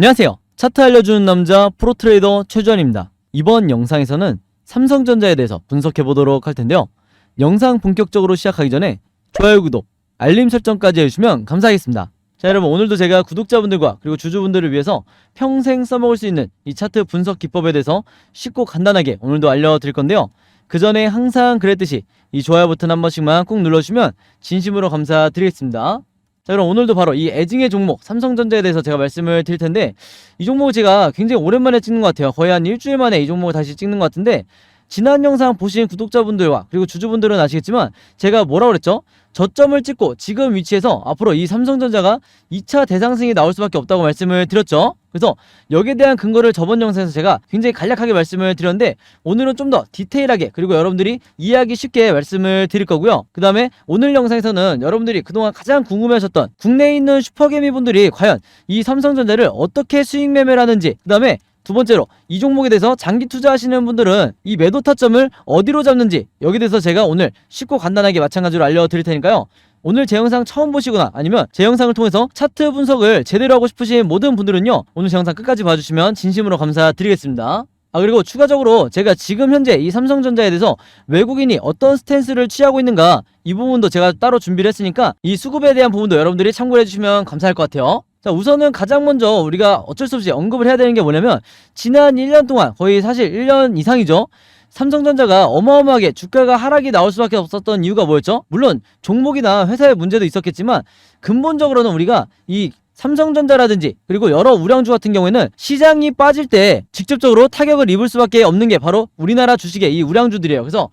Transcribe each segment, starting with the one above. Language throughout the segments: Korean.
안녕하세요. 차트 알려주는 남자 프로트레이더 최주환입니다. 이번 영상에서는 삼성전자에 대해서 분석해 보도록 할 텐데요. 영상 본격적으로 시작하기 전에 좋아요, 구독, 알림 설정까지 해주시면 감사하겠습니다. 자, 여러분 오늘도 제가 구독자분들과 그리고 주주분들을 위해서 평생 써먹을 수 있는 이 차트 분석 기법에 대해서 쉽고 간단하게 오늘도 알려드릴 건데요. 그 전에 항상 그랬듯이 이 좋아요 버튼 한 번씩만 꾹 눌러주시면 진심으로 감사드리겠습니다. 자 그럼 오늘도 바로 이 애증의 종목 삼성전자에 대해서 제가 말씀을 드릴 텐데 이 종목을 제가 굉장히 오랜만에 찍는 것 같아요 거의 한 일주일 만에 이 종목을 다시 찍는 것 같은데 지난 영상 보신 구독자분들과 그리고 주주분들은 아시겠지만 제가 뭐라고 그랬죠? 저점을 찍고 지금 위치에서 앞으로 이 삼성전자가 2차 대상승이 나올 수밖에 없다고 말씀을 드렸죠. 그래서 여기에 대한 근거를 저번 영상에서 제가 굉장히 간략하게 말씀을 드렸는데 오늘은 좀 더 디테일하게 그리고 여러분들이 이해하기 쉽게 말씀을 드릴 거고요. 그 다음에 오늘 영상에서는 여러분들이 그동안 가장 궁금해하셨던 국내에 있는 슈퍼개미 분들이 과연 이 삼성전자를 어떻게 수익 매매를 하는지 그 다음에 두 번째로 이 종목에 대해서 장기 투자하시는 분들은 이 매도 타점을 어디로 잡는지 여기에 대해서 제가 오늘 쉽고 간단하게 마찬가지로 알려드릴 테니까요. 오늘 제 영상 처음 보시거나 아니면 제 영상을 통해서 차트 분석을 제대로 하고 싶으신 모든 분들은요. 오늘 제 영상 끝까지 봐주시면 진심으로 감사드리겠습니다. 아 그리고 추가적으로 제가 지금 현재 이 삼성전자에 대해서 외국인이 어떤 스탠스를 취하고 있는가 이 부분도 제가 따로 준비를 했으니까 이 수급에 대한 부분도 여러분들이 참고해 주시면 감사할 것 같아요. 자 우선은 가장 먼저 우리가 어쩔 수 없이 언급을 해야 되는 게 뭐냐면 지난 1년 동안 거의 사실 1년 이상이죠. 삼성전자가 어마어마하게 주가가 하락이 나올 수밖에 없었던 이유가 뭐였죠? 물론 종목이나 회사의 문제도 있었겠지만 근본적으로는 우리가 이 삼성전자라든지 그리고 여러 우량주 같은 경우에는 시장이 빠질 때 직접적으로 타격을 입을 수밖에 없는 게 바로 우리나라 주식의 이 우량주들이에요. 그래서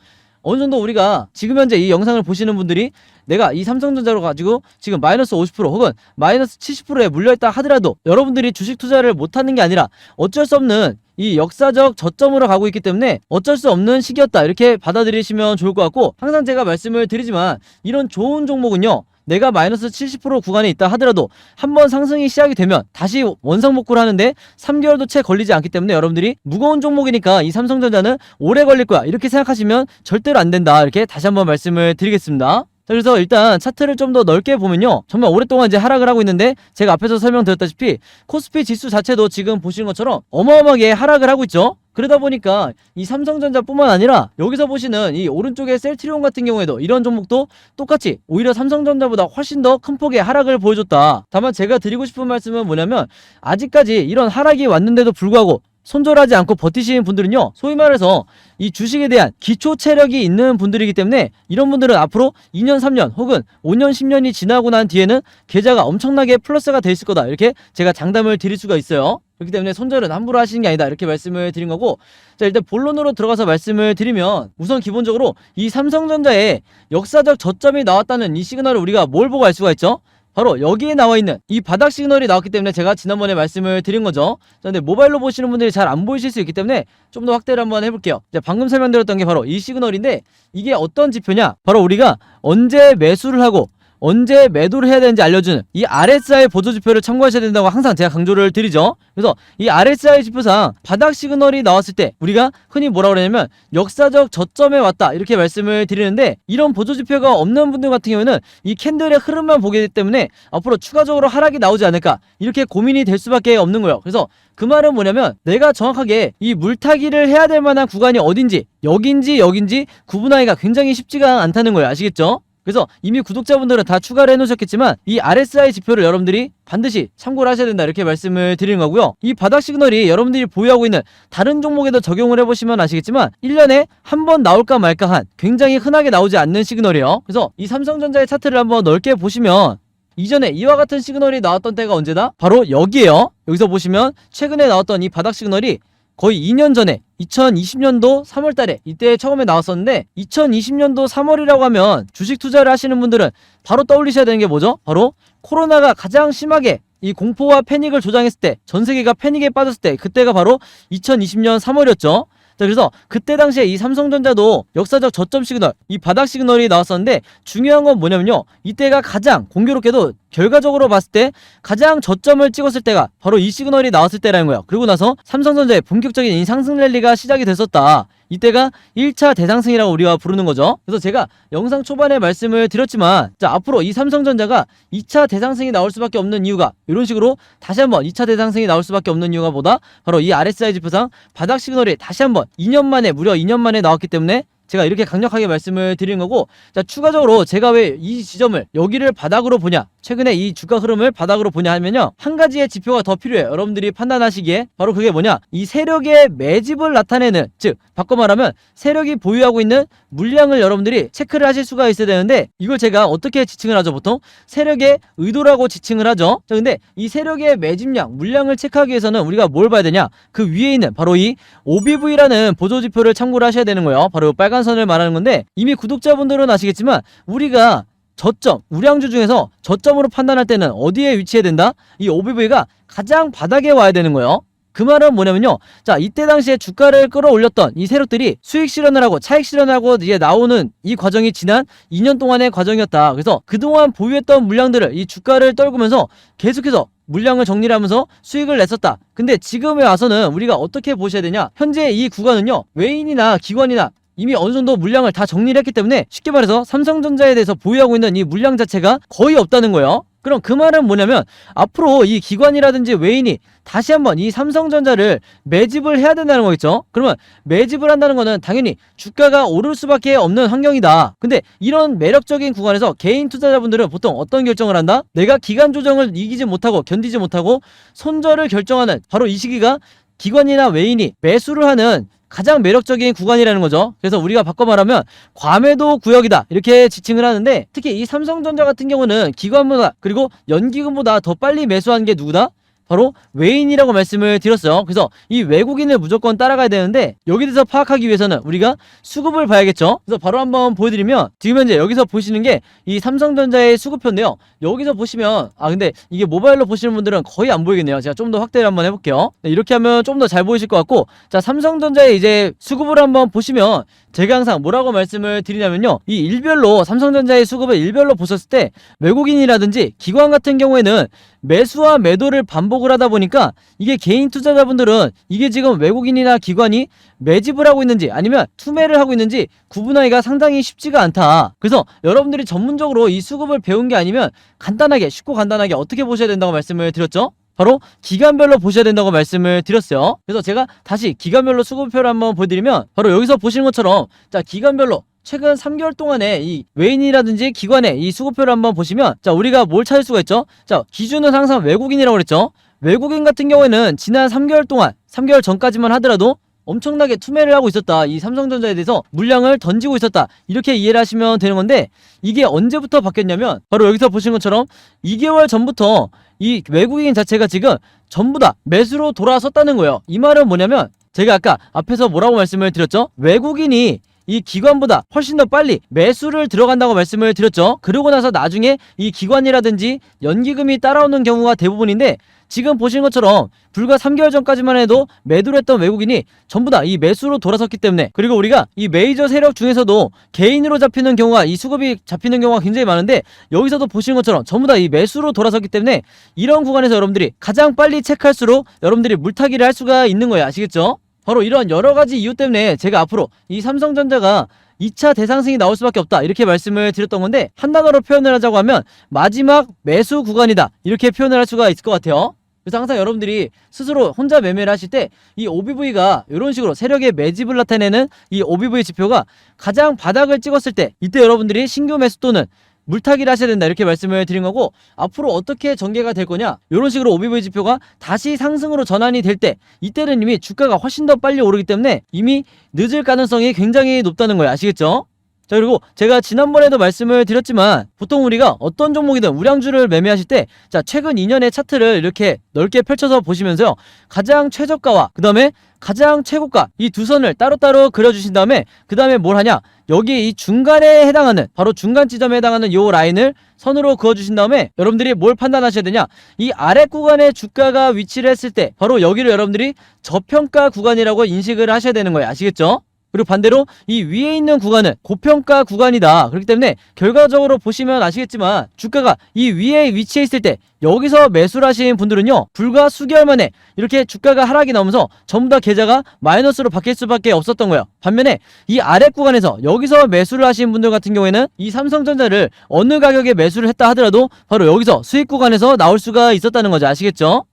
어느 정도 우리가 지금 현재 이 영상을 보시는 분들이 내가 이 삼성전자로 가지고 지금 마이너스 50% 혹은 마이너스 70%에 물려있다 하더라도 여러분들이 주식 투자를 못하는 게 아니라 어쩔 수 없는 이 역사적 저점으로 가고 있기 때문에 어쩔 수 없는 시기였다. 이렇게 받아들이시면 좋을 것 같고 항상 제가 말씀을 드리지만 이런 좋은 종목은요 내가 마이너스 70% 구간에 있다 하더라도 한번 상승이 시작이 되면 다시 원상복구를 하는데 3개월도 채 걸리지 않기 때문에 여러분들이 무거운 종목이니까 이 삼성전자는 오래 걸릴 거야 이렇게 생각하시면 절대로 안 된다 이렇게 다시 한번 말씀을 드리겠습니다. 자, 그래서 일단 차트를 좀 더 넓게 보면요. 정말 오랫동안 이제 하락을 하고 있는데 제가 앞에서 설명드렸다시피 코스피 지수 자체도 지금 보시는 것처럼 어마어마하게 하락을 하고 있죠. 그러다 보니까 이 삼성전자뿐만 아니라 여기서 보시는 이 오른쪽에 셀트리온 같은 경우에도 이런 종목도 똑같이 오히려 삼성전자보다 훨씬 더 큰 폭의 하락을 보여줬다. 다만 제가 드리고 싶은 말씀은 뭐냐면 아직까지 이런 하락이 왔는데도 불구하고 손절하지 않고 버티시는 분들은요, 소위 말해서 이 주식에 대한 기초 체력이 있는 분들이기 때문에 이런 분들은 앞으로 2년, 3년 혹은 5년, 10년이 지나고 난 뒤에는 계좌가 엄청나게 플러스가 돼 있을 거다. 이렇게 제가 장담을 드릴 수가 있어요. 그렇기 때문에 손절은 함부로 하시는 게 아니다. 이렇게 말씀을 드린 거고. 자, 일단 본론으로 들어가서 말씀을 드리면 우선 기본적으로 이 삼성전자의 역사적 저점이 나왔다는 이 시그널을 우리가 뭘 보고 알 수가 있죠? 바로 여기에 나와 있는 이 바닥 시그널이 나왔기 때문에 제가 지난번에 말씀을 드린 거죠. 자, 근데 모바일로 보시는 분들이 잘 안 보이실 수 있기 때문에 좀 더 확대를 한번 해볼게요. 자, 방금 설명드렸던 게 바로 이 시그널인데 이게 어떤 지표냐? 바로 우리가 언제 매수를 하고 언제 매도를 해야 되는지 알려주는 이 RSI 보조 지표를 참고하셔야 된다고 항상 제가 강조를 드리죠. 그래서 이 RSI 지표상 바닥 시그널이 나왔을 때 우리가 흔히 뭐라 그러냐면 역사적 저점에 왔다 이렇게 말씀을 드리는데 이런 보조 지표가 없는 분들 같은 경우에는 이 캔들의 흐름만 보게 되기 때문에 앞으로 추가적으로 하락이 나오지 않을까 이렇게 고민이 될 수밖에 없는 거예요. 그래서 그 말은 뭐냐면 내가 정확하게 이 물타기를 해야 될 만한 구간이 어딘지 여긴지 여긴지 구분하기가 굉장히 쉽지가 않다는 거예요. 아시겠죠? 그래서 이미 구독자분들은 다 추가를 해놓으셨겠지만 이 RSI 지표를 여러분들이 반드시 참고를 하셔야 된다 이렇게 말씀을 드리는 거고요. 이 바닥 시그널이 여러분들이 보유하고 있는 다른 종목에도 적용을 해보시면 아시겠지만 1년에 한 번 나올까 말까 한 굉장히 흔하게 나오지 않는 시그널이에요. 그래서 이 삼성전자의 차트를 한번 넓게 보시면 이전에 이와 같은 시그널이 나왔던 때가 언제다? 바로 여기에요. 여기서 보시면 최근에 나왔던 이 바닥 시그널이 거의 2년 전에 2020년도 3월 달에 이때 처음에 나왔었는데 2020년도 3월이라고 하면 주식 투자를 하시는 분들은 바로 떠올리셔야 되는 게 뭐죠? 바로 코로나가 가장 심하게 이 공포와 패닉을 조장했을 때 전 세계가 패닉에 빠졌을 때 그때가 바로 2020년 3월이었죠. 자, 그래서 그때 당시에 이 삼성전자도 역사적 저점 시그널, 이 바닥 시그널이 나왔었는데 중요한 건 뭐냐면요. 이때가 가장 공교롭게도 결과적으로 봤을 때 가장 저점을 찍었을 때가 바로 이 시그널이 나왔을 때라는 거예요. 그리고 나서 삼성전자의 본격적인 이 상승 랠리가 시작이 됐었다. 이때가 1차 대상승이라고 우리가 부르는 거죠. 그래서 제가 영상 초반에 말씀을 드렸지만 자, 앞으로 이 삼성전자가 2차 대상승이 나올 수밖에 없는 이유가 이런 식으로 다시 한번 2차 대상승이 나올 수밖에 없는 이유가 뭐다? 바로 이 RSI 지표상 바닥 시그널이 다시 한번 2년 만에 무려 2년 만에 나왔기 때문에 제가 이렇게 강력하게 말씀을 드리는 거고 자 추가적으로 제가 왜 이 지점을 여기를 바닥으로 보냐 최근에 이 주가 흐름을 바닥으로 보냐 하면요 한 가지의 지표가 더 필요해요 여러분들이 판단하시기에 바로 그게 뭐냐 이 세력의 매집을 나타내는 즉 바꿔 말하면 세력이 보유하고 있는 물량을 여러분들이 체크를 하실 수가 있어야 되는데 이걸 제가 어떻게 지칭을 하죠 보통? 세력의 의도라고 지칭을 하죠. 자 근데 이 세력의 매집량 물량을 체크하기 위해서는 우리가 뭘 봐야 되냐? 그 위에 있는 바로 이 OBV라는 보조지표를 참고를 하셔야 되는 거예요. 바로 이 빨간 선을 말하는 건데 이미 구독자분들은 아시겠지만 우리가 저점, 우량주 중에서 저점으로 판단할 때는 어디에 위치해야 된다? 이 OBV가 가장 바닥에 와야 되는 거예요. 그 말은 뭐냐면요. 자, 이때 당시에 주가를 끌어올렸던 이 세력들이 수익 실현을 하고 차익 실현을 하고 이제 나오는 이 과정이 지난 2년 동안의 과정이었다. 그래서 그동안 보유했던 물량들을 이 주가를 떨구면서 계속해서 물량을 정리를 하면서 수익을 냈었다. 근데 지금에 와서는 우리가 어떻게 보셔야 되냐? 현재 이 구간은요. 외인이나 기관이나 이미 어느 정도 물량을 다 정리를 했기 때문에 쉽게 말해서 삼성전자에 대해서 보유하고 있는 이 물량 자체가 거의 없다는 거예요. 그럼 그 말은 뭐냐면 앞으로 이 기관이라든지 외인이 다시 한번 이 삼성전자를 매집을 해야 된다는 거겠죠? 그러면 매집을 한다는 거는 당연히 주가가 오를 수밖에 없는 환경이다. 근데 이런 매력적인 구간에서 개인 투자자분들은 보통 어떤 결정을 한다? 내가 기간 조정을 이기지 못하고 견디지 못하고 손절을 결정하는 바로 이 시기가 기관이나 외인이 매수를 하는 가장 매력적인 구간이라는 거죠. 그래서 우리가 바꿔 말하면 과매도 구역이다 이렇게 지칭을 하는데 특히 이 삼성전자 같은 경우는 기관보다 그리고 연기금보다 더 빨리 매수한 게 누구다? 바로 외인이라고 말씀을 드렸어요. 그래서 이 외국인을 무조건 따라가야 되는데 여기 대해서 파악하기 위해서는 우리가 수급을 봐야겠죠. 그래서 바로 한번 보여드리면 지금 현재 여기서 보시는 게 이 삼성전자의 수급표인데요. 여기서 보시면 아 근데 이게 모바일로 보시는 분들은 거의 안 보이겠네요. 제가 좀 더 확대를 한번 해볼게요. 네, 이렇게 하면 좀 더 잘 보이실 것 같고 자 삼성전자의 이제 수급을 한번 보시면 제가 항상 뭐라고 말씀을 드리냐면요. 이 일별로 삼성전자의 수급을 일별로 보셨을 때 외국인이라든지 기관 같은 경우에는 매수와 매도를 반복을 하다 보니까 이게 개인 투자자분들은 이게 지금 외국인이나 기관이 매집을 하고 있는지 아니면 투매를 하고 있는지 구분하기가 상당히 쉽지가 않다. 그래서 여러분들이 전문적으로 이 수급을 배운 게 아니면 간단하게 쉽고 간단하게 어떻게 보셔야 된다고 말씀을 드렸죠? 바로 기간별로 보셔야 된다고 말씀을 드렸어요. 그래서 제가 다시 기간별로 수급표를 한번 보여드리면 바로 여기서 보시는 것처럼 자 기간별로 최근 3개월 동안에 이 외인이라든지 기관의 이 수급표를 한번 보시면 자 우리가 뭘 찾을 수가 있죠? 자 기준은 항상 외국인이라고 그랬죠. 외국인 같은 경우에는 지난 3개월 동안 3개월 전까지만 하더라도 엄청나게 투매를 하고 있었다. 이 삼성전자에 대해서 물량을 던지고 있었다. 이렇게 이해를 하시면 되는 건데 이게 언제부터 바뀌었냐면 바로 여기서 보신 것처럼 2개월 전부터 이 외국인 자체가 지금 전부 다 매수로 돌아섰다는 거예요. 이 말은 뭐냐면 제가 아까 앞에서 뭐라고 말씀을 드렸죠? 외국인이 이 기관보다 훨씬 더 빨리 매수를 들어간다고 말씀을 드렸죠. 그러고 나서 나중에 이 기관이라든지 연기금이 따라오는 경우가 대부분인데 지금 보신 것처럼 불과 3개월 전까지만 해도 매도를 했던 외국인이 전부 다 이 매수로 돌아섰기 때문에 그리고 우리가 이 메이저 세력 중에서도 개인으로 잡히는 경우가 이 수급이 잡히는 경우가 굉장히 많은데 여기서도 보시는 것처럼 전부 다 이 매수로 돌아섰기 때문에 이런 구간에서 여러분들이 가장 빨리 체크할수록 여러분들이 물타기를 할 수가 있는 거예요. 아시겠죠? 바로 이런 여러 가지 이유 때문에 제가 앞으로 이 삼성전자가 2차 대상승이 나올 수밖에 없다 이렇게 말씀을 드렸던 건데 한 단어로 표현을 하자고 하면 마지막 매수 구간이다 이렇게 표현을 할 수가 있을 것 같아요. 그래서 항상 여러분들이 스스로 혼자 매매를 하실 때 이 OBV가 이런 식으로 세력의 매집을 나타내는 이 OBV 지표가 가장 바닥을 찍었을 때 이때 여러분들이 신규 매수 또는 물타기를 하셔야 된다. 이렇게 말씀을 드린 거고 앞으로 어떻게 전개가 될 거냐. 이런 식으로 OBV 지표가 다시 상승으로 전환이 될 때 이때는 이미 주가가 훨씬 더 빨리 오르기 때문에 이미 늦을 가능성이 굉장히 높다는 거예요. 아시겠죠? 자 그리고 제가 지난번에도 말씀을 드렸지만 보통 우리가 어떤 종목이든 우량주를 매매하실 때 자 최근 2년의 차트를 이렇게 넓게 펼쳐서 보시면서요. 가장 최저가와 그 다음에 가장 최고가 이 두 선을 따로따로 그려주신 다음에 그 다음에 뭘 하냐? 여기 이 중간에 해당하는 바로 중간 지점에 해당하는 요 라인을 선으로 그어주신 다음에 여러분들이 뭘 판단하셔야 되냐? 이 아래 구간에 주가가 위치를 했을 때 바로 여기를 여러분들이 저평가 구간이라고 인식을 하셔야 되는 거예요. 아시겠죠? 그리고 반대로 이 위에 있는 구간은 고평가 구간이다. 그렇기 때문에 결과적으로 보시면 아시겠지만 주가가 이 위에 위치해 있을 때 여기서 매수를 하신 분들은요 불과 수개월 만에 이렇게 주가가 하락이 나오면서 전부 다 계좌가 마이너스로 바뀔 수밖에 없었던 거예요 반면에 이 아래 구간에서 여기서 매수를 하신 분들 같은 경우에는 이 삼성전자를 어느 가격에 매수를 했다 하더라도 바로 여기서 수익 구간에서 나올 수가 있었다는 거죠 아시겠죠?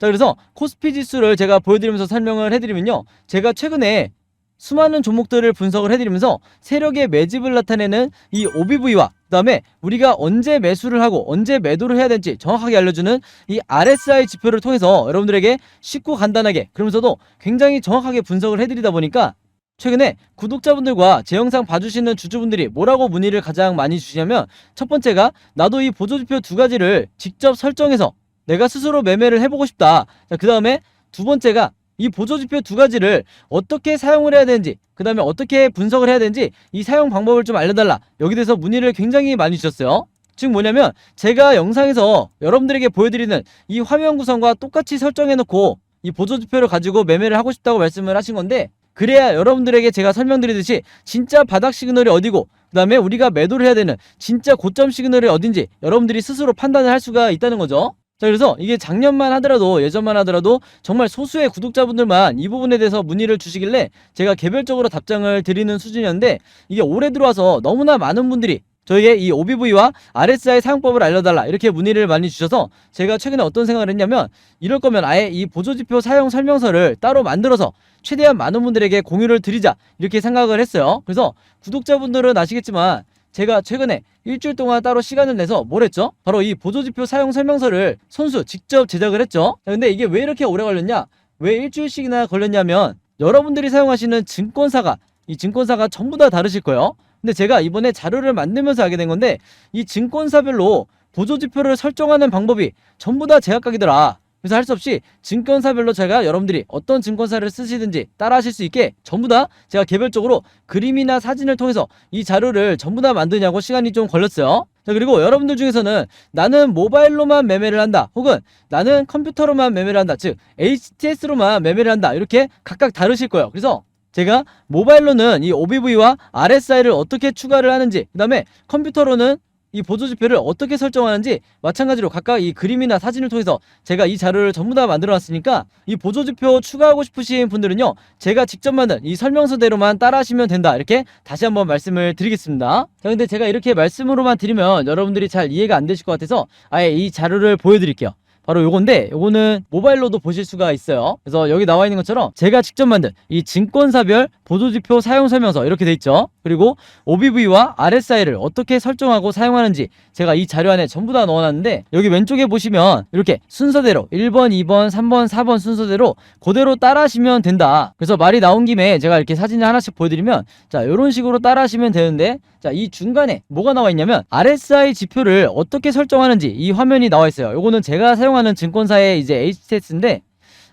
자 그래서 코스피 지수를 제가 보여드리면서 설명을 해드리면요 제가 최근에 수많은 종목들을 분석을 해드리면서 세력의 매집을 나타내는 이 OBV와 그 다음에 우리가 언제 매수를 하고 언제 매도를 해야 될지 정확하게 알려주는 이 RSI 지표를 통해서 여러분들에게 쉽고 간단하게 그러면서도 굉장히 정확하게 분석을 해드리다 보니까 최근에 구독자분들과 제 영상 봐주시는 주주분들이 뭐라고 문의를 가장 많이 주시냐면 첫 번째가 나도 이 보조지표 두 가지를 직접 설정해서 내가 스스로 매매를 해보고 싶다. 자, 그 다음에 두 번째가 이 보조지표 두 가지를 어떻게 사용을 해야 되는지 그 다음에 어떻게 분석을 해야 되는지 이 사용 방법을 좀 알려달라. 여기 대해서 문의를 굉장히 많이 주셨어요. 즉 뭐냐면 제가 영상에서 여러분들에게 보여드리는 이 화면 구성과 똑같이 설정해놓고 이 보조지표를 가지고 매매를 하고 싶다고 말씀을 하신 건데 그래야 여러분들에게 제가 설명드리듯이 진짜 바닥 시그널이 어디고 그 다음에 우리가 매도를 해야 되는 진짜 고점 시그널이 어딘지 여러분들이 스스로 판단을 할 수가 있다는 거죠 자 그래서 이게 작년만 하더라도 예전만 하더라도 정말 소수의 구독자분들만 이 부분에 대해서 문의를 주시길래 제가 개별적으로 답장을 드리는 수준이었는데 이게 올해 들어와서 너무나 많은 분들이 저에게 이 OBV와 RSI 사용법을 알려달라 이렇게 문의를 많이 주셔서 제가 최근에 어떤 생각을 했냐면 이럴 거면 아예 이 보조지표 사용 설명서를 따로 만들어서 최대한 많은 분들에게 공유를 드리자 이렇게 생각을 했어요. 그래서 구독자분들은 아시겠지만 제가 최근에 일주일 동안 따로 시간을 내서 뭘 했죠? 바로 이 보조지표 사용 설명서를 손수 직접 제작을 했죠. 자, 근데 이게 왜 이렇게 오래 걸렸냐? 왜 일주일씩이나 걸렸냐면 여러분들이 사용하시는 증권사가 이 증권사가 전부 다 다르실 거예요. 근데 제가 이번에 자료를 만들면서 알게 된 건데 이 증권사별로 보조지표를 설정하는 방법이 전부 다 제각각이더라. 그래서 할 수 없이 증권사별로 제가 여러분들이 어떤 증권사를 쓰시든지 따라 하실 수 있게 전부 다 제가 개별적으로 그림이나 사진을 통해서 이 자료를 전부 다 만드냐고 시간이 좀 걸렸어요. 자, 그리고 여러분들 중에서는 나는 모바일로만 매매를 한다. 혹은 나는 컴퓨터로만 매매를 한다. 즉, HTS로만 매매를 한다. 이렇게 각각 다르실 거예요. 그래서 제가 모바일로는 이 OBV와 RSI를 어떻게 추가를 하는지, 그 다음에 컴퓨터로는 이 보조 지표를 어떻게 설정하는지 마찬가지로 각각 이 그림이나 사진을 통해서 제가 이 자료를 전부 다 만들어 놨으니까 이 보조 지표 추가하고 싶으신 분들은요 제가 직접 만든 이 설명서대로만 따라 하시면 된다. 이렇게 다시 한번 말씀을 드리겠습니다. 자 근데 제가 이렇게 말씀으로만 드리면 여러분들이 잘 이해가 안 되실 것 같아서 아예 이 자료를 보여드릴게요. 바로 요건데 요거는 모바일로도 보실 수가 있어요. 그래서 여기 나와 있는 것처럼 제가 직접 만든 이 증권사별 보조지표 사용 설명서 이렇게 돼 있죠 그리고 OBV와 RSI를 어떻게 설정하고 사용하는지 제가 이 자료 안에 전부 다 넣어놨는데 여기 왼쪽에 보시면 이렇게 순서대로 1번 2번 3번 4번 순서대로 그대로 따라 하시면 된다. 그래서 말이 나온 김에 제가 이렇게 사진을 하나씩 보여드리면 자 이런 식으로 따라 하시면 되는데 자 이 중간에 뭐가 나와 있냐면 RSI 지표를 어떻게 설정하는지 이 화면이 나와 있어요. 요거는 제가 사용하는 증권사의 이제 HTS인데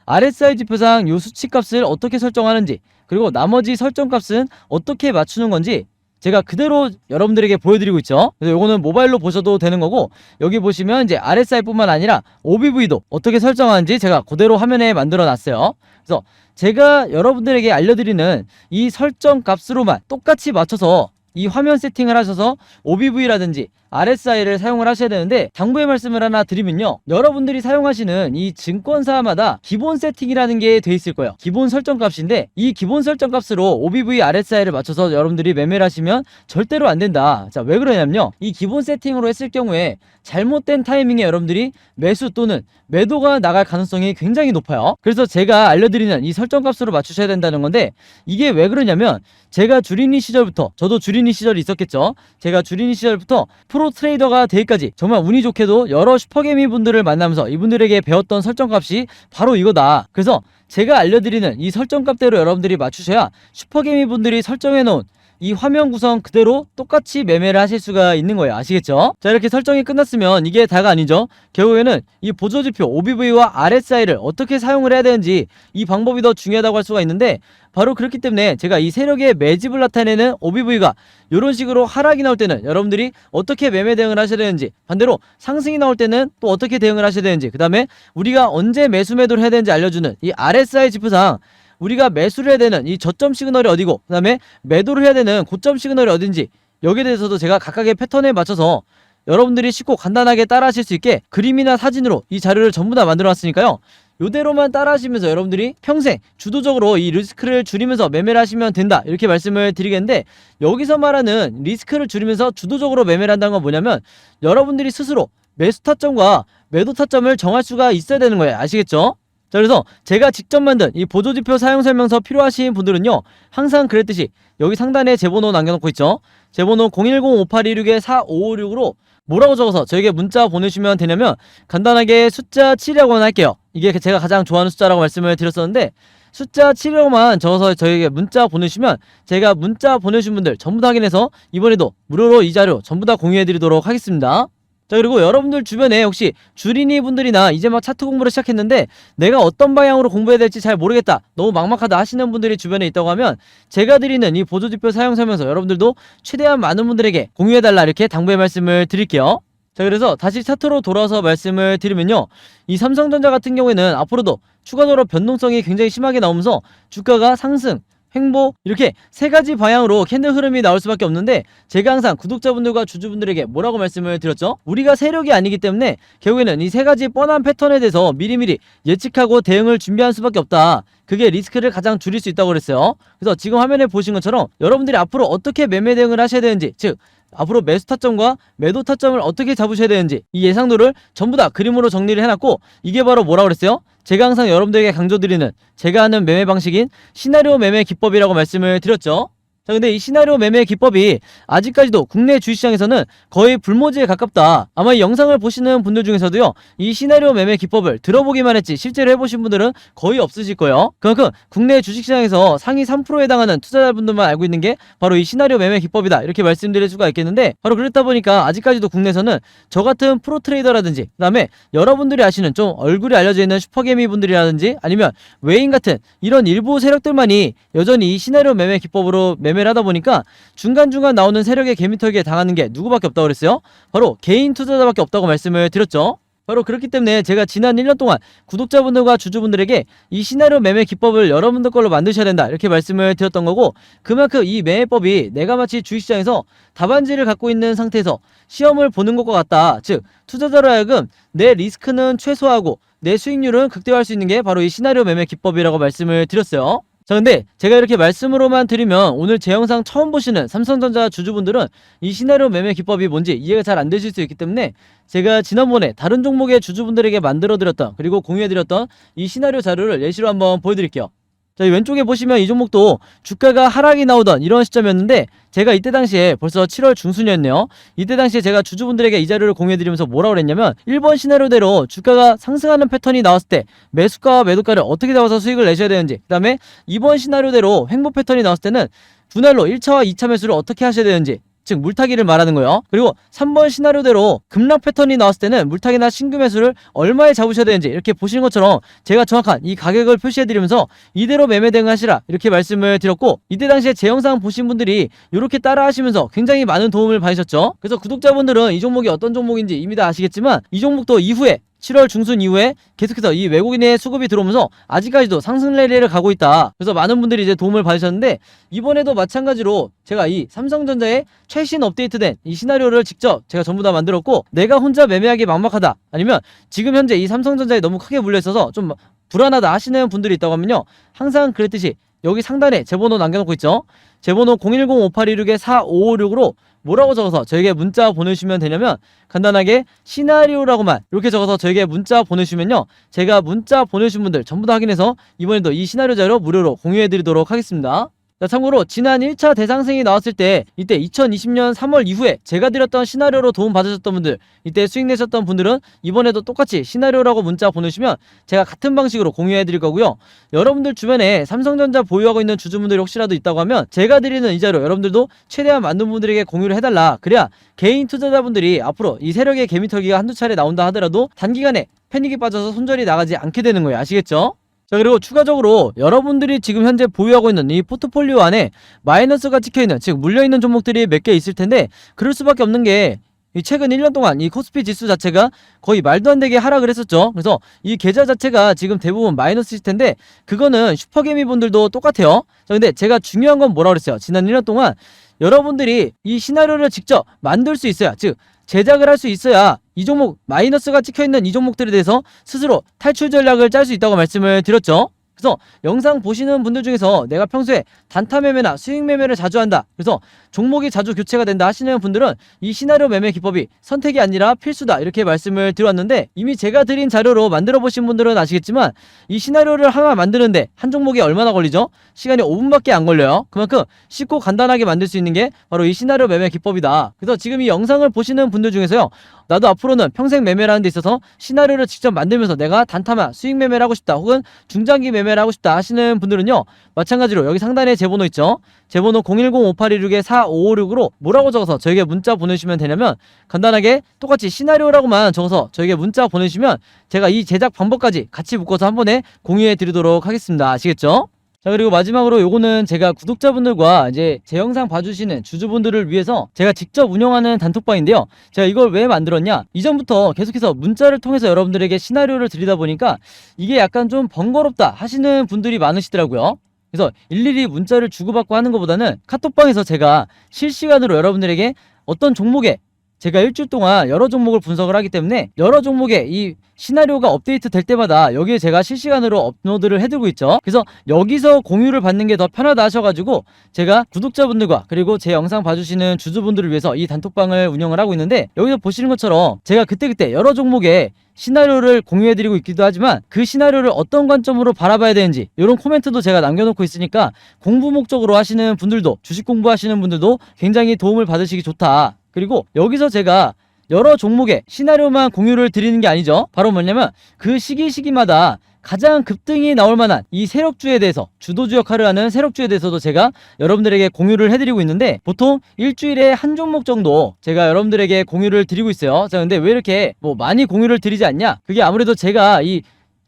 RSI 지표상 요 수치 값을 어떻게 설정하는지 그리고 나머지 설정 값은 어떻게 맞추는 건지 제가 그대로 여러분들에게 보여드리고 있죠. 그래서 요거는 모바일로 보셔도 되는 거고 여기 보시면 이제 RSI뿐만 아니라 OBV도 어떻게 설정하는지 제가 그대로 화면에 만들어 놨어요. 그래서 제가 여러분들에게 알려드리는 이 설정 값으로만 똑같이 맞춰서 이 화면 세팅을 하셔서 OBV라든지 RSI를 사용을 하셔야 되는데 당부의 말씀을 하나 드리면요. 여러분들이 사용하시는 이 증권사마다 기본 세팅이라는 게 돼 있을 거예요. 기본 설정 값인데 이 기본 설정 값으로 OBV RSI를 맞춰서 여러분들이 매매를 하시면 절대로 안 된다. 자 왜 그러냐면요. 이 기본 세팅으로 했을 경우에 잘못된 타이밍에 여러분들이 매수 또는 매도가 나갈 가능성이 굉장히 높아요. 그래서 제가 알려드리는 이 설정 값으로 맞추셔야 된다는 건데 이게 왜 그러냐면 제가 주린이 시절부터 저도 주린이 시절이 있었겠죠? 제가 주린이 시절부터 프로 트레이더가 되기까지 정말 운이 좋게도 여러 슈퍼개미 분들을 만나면서 이분들에게 배웠던 설정값이 바로 이거다. 그래서 제가 알려드리는 이 설정값대로 여러분들이 맞추셔야 슈퍼개미 분들이 설정해 놓은 이 화면 구성 그대로 똑같이 매매를 하실 수가 있는 거예요. 아시겠죠? 자, 이렇게 설정이 끝났으면 이게 다가 아니죠. 결국에는 이 보조지표 OBV와 RSI를 어떻게 사용을 해야 되는지 이 방법이 더 중요하다고 할 수가 있는데 바로 그렇기 때문에 제가 이 세력의 매집을 나타내는 OBV가 이런 식으로 하락이 나올 때는 여러분들이 어떻게 매매 대응을 하셔야 되는지 반대로 상승이 나올 때는 또 어떻게 대응을 하셔야 되는지 그 다음에 우리가 언제 매수 매도를 해야 되는지 알려주는 이 RSI 지표상 우리가 매수를 해야 되는 이 저점 시그널이 어디고 그 다음에 매도를 해야 되는 고점 시그널이 어딘지 여기에 대해서도 제가 각각의 패턴에 맞춰서 여러분들이 쉽고 간단하게 따라 하실 수 있게 그림이나 사진으로 이 자료를 전부 다 만들어 놨으니까요. 요대로만 따라 하시면서 여러분들이 평생 주도적으로 이 리스크를 줄이면서 매매를 하시면 된다 이렇게 말씀을 드리겠는데 여기서 말하는 리스크를 줄이면서 주도적으로 매매를 한다는 건 뭐냐면 여러분들이 스스로 매수 타점과 매도 타점을 정할 수가 있어야 되는 거예요 아시겠죠? 자 그래서 제가 직접 만든 이 보조지표 사용 설명서 필요하신 분들은요 항상 그랬듯이 여기 상단에 제 번호 남겨놓고 있죠? 제 번호 010-5826-4556으로 뭐라고 적어서 저에게 문자 보내주시면 되냐면 간단하게 숫자 7이라고만 할게요. 이게 제가 가장 좋아하는 숫자라고 말씀을 드렸었는데 숫자 7이라고만 적어서 저에게 문자 보내주시면 제가 문자 보내주신 분들 전부 다 확인해서 이번에도 무료로 이 자료 전부 다 공유해드리도록 하겠습니다 자 그리고 여러분들 주변에 혹시 주린이 분들이나 이제 막 차트 공부를 시작했는데 내가 어떤 방향으로 공부해야 될지 잘 모르겠다 너무 막막하다 하시는 분들이 주변에 있다고 하면 제가 드리는 이 보조지표 사용 설명서 여러분들도 최대한 많은 분들에게 공유해달라 이렇게 당부의 말씀을 드릴게요. 자 그래서 다시 차트로 돌아와서 말씀을 드리면요. 이 삼성전자 같은 경우에는 앞으로도 추가적으로 변동성이 굉장히 심하게 나오면서 주가가 상승 횡보 이렇게 세 가지 방향으로 캔들 흐름이 나올 수밖에 없는데 제가 항상 구독자분들과 주주분들에게 뭐라고 말씀을 드렸죠? 우리가 세력이 아니기 때문에 결국에는 이 세 가지 뻔한 패턴에 대해서 미리미리 예측하고 대응을 준비할 수밖에 없다. 그게 리스크를 가장 줄일 수 있다고 그랬어요. 그래서 지금 화면에 보신 것처럼 여러분들이 앞으로 어떻게 매매 대응을 하셔야 되는지 즉 앞으로 매수 타점과 매도 타점을 어떻게 잡으셔야 되는지 이 예상도를 전부 다 그림으로 정리를 해놨고 이게 바로 뭐라고 그랬어요? 제가 항상 여러분들에게 강조드리는 제가 하는 매매 방식인 시나리오 매매 기법이라고 말씀을 드렸죠. 자, 근데 이 시나리오 매매 기법이 아직까지도 국내 주식시장에서는 거의 불모지에 가깝다. 아마 이 영상을 보시는 분들 중에서도요, 이 시나리오 매매 기법을 들어보기만 했지 실제로 해보신 분들은 거의 없으실 거예요. 그만큼 국내 주식시장에서 상위 3%에 해당하는 투자자분들만 알고 있는 게 바로 이 시나리오 매매 기법이다. 이렇게 말씀드릴 수가 있겠는데, 바로 그렇다 보니까 아직까지도 국내에서는 저 같은 프로 트레이더라든지, 그 다음에 여러분들이 아시는 좀 얼굴이 알려져 있는 슈퍼개미 분들이라든지, 아니면 외인 같은 이런 일부 세력들만이 여전히 이 시나리오 매매 기법으로 매매 를 하다 보니까 중간중간 나오는 세력의 개미털기에 당하는 게 누구밖에 없다고 그랬어요? 바로 개인 투자자밖에 없다고 말씀을 드렸죠. 바로 그렇기 때문에 제가 지난 1년 동안 구독자분들과 주주분들에게 이 시나리오 매매 기법을 여러분들 걸로 만드셔야 된다 이렇게 말씀을 드렸던 거고 그만큼 이 매매법이 내가 마치 주식시장에서 답안지를 갖고 있는 상태에서 시험을 보는 것과 같다 즉 투자자로 하여금 내 리스크는 최소화하고 내 수익률은 극대화할 수 있는 게 바로 이 시나리오 매매 기법이라고 말씀을 드렸어요 자 근데 제가 이렇게 말씀으로만 드리면 오늘 제 영상 처음 보시는 삼성전자 주주분들은 이 시나리오 매매 기법이 뭔지 이해가 잘 안 되실 수 있기 때문에 제가 지난번에 다른 종목의 주주분들에게 만들어 드렸던 그리고 공유해 드렸던 이 시나리오 자료를 예시로 한번 보여드릴게요 자, 이 왼쪽에 보시면 이 종목도 주가가 하락이 나오던 이런 시점이었는데 제가 이때 당시에 벌써 7월 중순이었네요. 이때 당시에 제가 주주분들에게 이 자료를 공유해드리면서 뭐라고 그랬냐면 1번 시나리오대로 주가가 상승하는 패턴이 나왔을 때 매수가와 매도가를 어떻게 잡아서 수익을 내셔야 되는지 그 다음에 2번 시나리오대로 횡보 패턴이 나왔을 때는 분할로 1차와 2차 매수를 어떻게 하셔야 되는지 즉 물타기를 말하는 거예요. 그리고 3번 시나리오대로 급락 패턴이 나왔을 때는 물타기나 신규 매수를 얼마에 잡으셔야 되는지 이렇게 보시는 것처럼 제가 정확한 이 가격을 표시해 드리면서 이대로 매매 대응하시라 이렇게 말씀을 드렸고 이때 당시에 제 영상 보신 분들이 이렇게 따라 하시면서 굉장히 많은 도움을 받으셨죠. 그래서 구독자분들은 이 종목이 어떤 종목인지 이미 다 아시겠지만 이 종목도 이후에 7월 중순 이후에 계속해서 이 외국인의 수급이 들어오면서 아직까지도 상승 레리를 가고 있다. 그래서 많은 분들이 이제 도움을 받으셨는데 이번에도 마찬가지로 제가 이 삼성전자의 최신 업데이트된 이 시나리오를 직접 제가 전부 다 만들었고 내가 혼자 매매하기 막막하다. 아니면 지금 현재 이 삼성전자에 너무 크게 물려 있어서 좀 불안하다 하시는 분들이 있다고 하면요. 항상 그랬듯이 여기 상단에 제 번호 남겨놓고 있죠. 제 번호 010-5826-4556으로 뭐라고 적어서 저에게 문자 보내주시면 되냐면 간단하게 시나리오라고만 이렇게 적어서 저에게 문자 보내주시면요. 제가 문자 보내주신 분들 전부 다 확인해서 이번에도 이 시나리오 자료 무료로 공유해드리도록 하겠습니다 자, 참고로 지난 1차 대상생이 나왔을 때 이때 2020년 3월 이후에 제가 드렸던 시나리오로 도움 받으셨던 분들 이때 수익 내셨던 분들은 이번에도 똑같이 시나리오라고 문자 보내주시면 제가 같은 방식으로 공유해 드릴 거고요. 여러분들 주변에 삼성전자 보유하고 있는 주주분들이 혹시라도 있다고 하면 제가 드리는 이 자료 여러분들도 최대한 많은 분들에게 공유를 해달라. 그래야 개인 투자자분들이 앞으로 이 세력의 개미털기가 한두 차례 나온다 하더라도 단기간에 패닉이 빠져서 손절이 나가지 않게 되는 거예요. 아시겠죠? 자 그리고 추가적으로 여러분들이 지금 현재 보유하고 있는 이 포트폴리오 안에 마이너스가 찍혀있는 즉 물려있는 종목들이 몇 개 있을 텐데 그럴 수밖에 없는 게이 최근 1년 동안 이 코스피 지수 자체가 거의 말도 안 되게 하락을 했었죠. 그래서 이 계좌 자체가 지금 대부분 마이너스일 텐데 그거는 슈퍼개미 분들도 똑같아요. 자, 근데 제가 중요한 건 뭐라 그랬어요? 지난 1년 동안 여러분들이 이 시나리오를 직접 만들 수 있어야 즉 제작을 할 수 있어야 이 종목 마이너스가 찍혀 있는 이 종목들에 대해서 스스로 탈출 전략을 짤 수 있다고 말씀을 드렸죠. 그래서 영상 보시는 분들 중에서 내가 평소에 단타 매매나 수익 매매를 자주 한다. 그래서 종목이 자주 교체가 된다 하시는 분들은 이 시나리오 매매 기법이 선택이 아니라 필수다. 이렇게 말씀을 드렸는데 이미 제가 드린 자료로 만들어 보신 분들은 아시겠지만 이 시나리오를 하나 만드는데 한 종목이 얼마나 걸리죠? 시간이 5분밖에 안 걸려요. 그만큼 쉽고 간단하게 만들 수 있는 게 바로 이 시나리오 매매 기법이다. 그래서 지금 이 영상을 보시는 분들 중에서요. 나도 앞으로는 평생 매매라는 데 있어서 시나리오를 직접 만들면서 내가 단타만 수익 매매를 하고 싶다 혹은 중장기 매매를 하고 싶다 하시는 분들은요 마찬가지로 여기 상단에 제 번호 있죠? 제 번호 010-5816-4556으로 뭐라고 적어서 저에게 문자 보내주시면 되냐면 간단하게 똑같이 시나리오라고만 적어서 저에게 문자 보내주시면 제가 이 제작 방법까지 같이 묶어서 한 번에 공유해 드리도록 하겠습니다. 아시겠죠? 자 그리고 마지막으로 요거는 제가 구독자분들과 이제 제 영상 봐주시는 주주분들을 위해서 제가 직접 운영하는 단톡방인데요. 제가 이걸 왜 만들었냐? 이전부터 계속해서 문자를 통해서 여러분들에게 시나리오를 드리다 보니까 이게 약간 좀 번거롭다 하시는 분들이 많으시더라고요 그래서 일일이 문자를 주고받고 하는 것보다는 카톡방에서 제가 실시간으로 여러분들에게 어떤 종목에 제가 일주일 동안 여러 종목을 분석을 하기 때문에 여러 종목의 이 시나리오가 업데이트 될 때마다 여기에 제가 실시간으로 업로드를 해두고 있죠. 그래서 여기서 공유를 받는 게 더 편하다 하셔가지고 제가 구독자분들과 그리고 제 영상 봐주시는 주주분들을 위해서 이 단톡방을 운영을 하고 있는데 여기서 보시는 것처럼 제가 그때그때 여러 종목의 시나리오를 공유해드리고 있기도 하지만 그 시나리오를 어떤 관점으로 바라봐야 되는지 이런 코멘트도 제가 남겨놓고 있으니까 공부 목적으로 하시는 분들도 주식 공부하시는 분들도 굉장히 도움을 받으시기 좋다. 그리고 여기서 제가 여러 종목의 시나리오만 공유를 드리는 게 아니죠. 바로 뭐냐면 그 시기 시기마다 가장 급등이 나올 만한 이 세력주에 대해서 주도주 역할을 하는 세력주에 대해서도 제가 여러분들에게 공유를 해드리고 있는데 보통 일주일에 한 종목 정도 제가 여러분들에게 공유를 드리고 있어요. 자, 근데 왜 이렇게 뭐 많이 공유를 드리지 않냐? 그게 아무래도 제가 이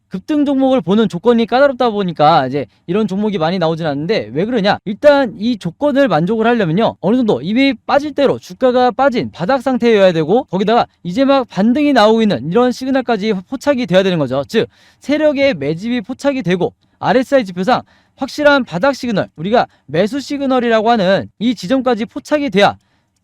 급등 종목을 보는 조건이 까다롭다 보니까 이제 이런 종목이 많이 나오진 않는데 왜 그러냐? 일단 이 조건을 만족을 하려면요. 어느 정도 이미 빠질 대로 주가가 빠진 바닥 상태여야 되고 거기다가 이제 막 반등이 나오고 있는 이런 시그널까지 포착이 돼야 되는 거죠. 즉 세력의 매집이 포착이 되고 RSI 지표상 확실한 바닥 시그널, 우리가 매수 시그널이라고 하는 이 지점까지 포착이 돼야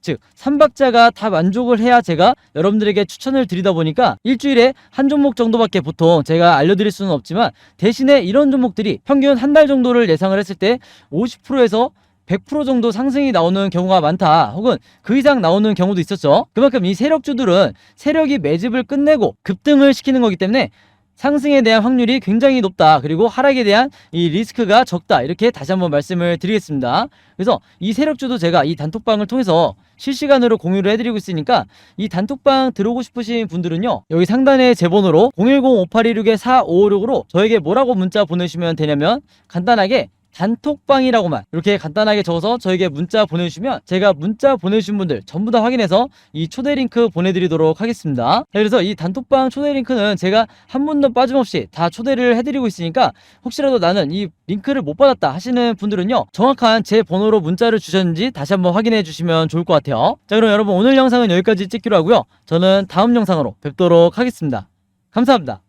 즉 삼박자가 다 만족을 해야 제가 여러분들에게 추천을 드리다 보니까 일주일에 한 종목 정도밖에 보통 제가 알려드릴 수는 없지만 대신에 이런 종목들이 평균 한 달 정도를 예상을 했을 때 50%에서 100% 정도 상승이 나오는 경우가 많다. 혹은 그 이상 나오는 경우도 있었죠. 그만큼 이 세력주들은 세력이 매집을 끝내고 급등을 시키는 거기 때문에 상승에 대한 확률이 굉장히 높다. 그리고 하락에 대한 이 리스크가 적다. 이렇게 다시 한번 말씀을 드리겠습니다. 그래서 이 세력주도 제가 이 단톡방을 통해서 실시간으로 공유를 해드리고 있으니까 이 단톡방 들어오고 싶으신 분들은요. 여기 상단에 제 번호로 010-5826-4556으로 저에게 뭐라고 문자 보내주시면 되냐면 간단하게 단톡방이라고만 이렇게 간단하게 적어서 저에게 문자 보내주시면 제가 문자 보내주신 분들 전부 다 확인해서 이 초대 링크 보내드리도록 하겠습니다. 자, 그래서 이 단톡방 초대 링크는 제가 한 분도 빠짐없이 다 초대를 해드리고 있으니까 혹시라도 나는 이 링크를 못 받았다 하시는 분들은요 정확한 제 번호로 문자를 주셨는지 다시 한번 확인해 주시면 좋을 것 같아요. 자 그럼 여러분 오늘 영상은 여기까지 찍기로 하고요. 저는 다음 영상으로 뵙도록 하겠습니다. 감사합니다.